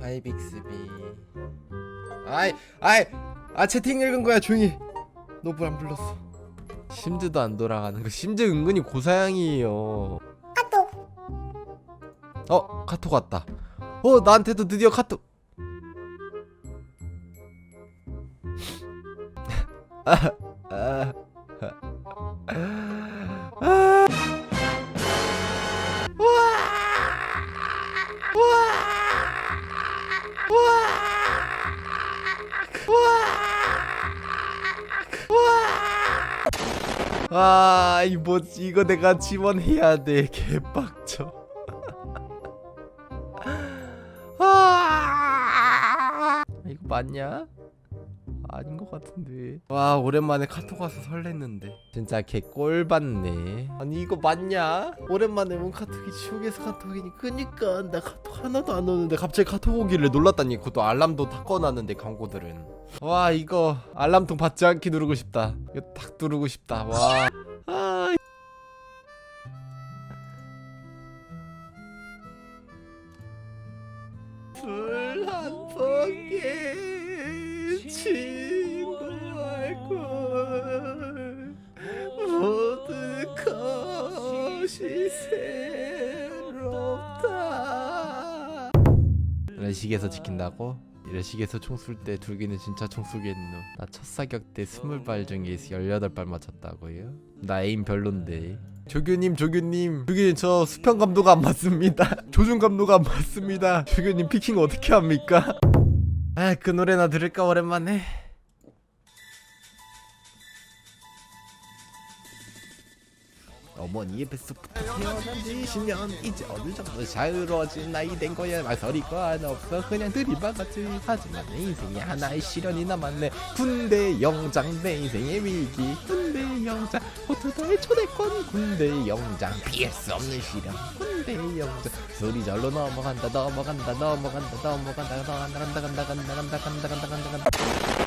하이 빅스비. 아이 아이 아 채팅 읽은 거야 조용히. 노브 안 불렀어. 심즈도 안 돌아가는 거. 심즈 은근히 고사양이에요. 카톡. 어 카톡 왔다. 어 나한테도 드디어 카톡. 아, 아, 아. 아, 이 뭐지? 이거 내가 지원해야 돼. 개빡쳐. 아, 이거 맞냐? 아닌 것 같은데. 와, 오랜만에 카톡 와서 설렜는데. 진짜 개 꼴 받네. 아니, 이거 맞냐? 오랜만에 온 카톡이 지옥에서 카톡이니. 그니까, 나 카톡 하나도 안 오는데 갑자기 카톡 오기를 놀랐다니. 그것도 알람도 다 꺼놨는데, 광고들은. 와, 이거 알람통 받지 않게 누르고 싶다. 이거 딱 누르고 싶다. 와. 아, 술한 포기 친구 알콜 모든 것이 새롭다 이런 식에서 지킨다고? 이런 식에서 총 쏠 때 둘기는 진짜 총 쏘겠노 나 첫 사격 때 스물 발 중에서 18발 맞췄다고요? 나 에임 별론데 조교님 조교님 조교님 저 수평 감도가 안 맞습니다 조준 감도가 안 맞습니다 조교님 피킹 어떻게 합니까? 아 그 노래나 들을까 오랜만에 어머니의 뱃속부터 태어난 지 10년 이제 어느 정도 자유로워진 나이 된 거야 말소리가 안 없어 그냥 들이박았지 하지만 내 인생에 하나의 시련이 남았네 군대 영장 내 인생의 위기 군대 영장 호투다의 초대권 군대 영장 피할 수 없는 시련 군대 영장 소리 절로 넘어간다 넘어간다 넘어간다 넘어간다 넘어간다 간다 간다 간다 간다 간다 간다 간다 간다 간다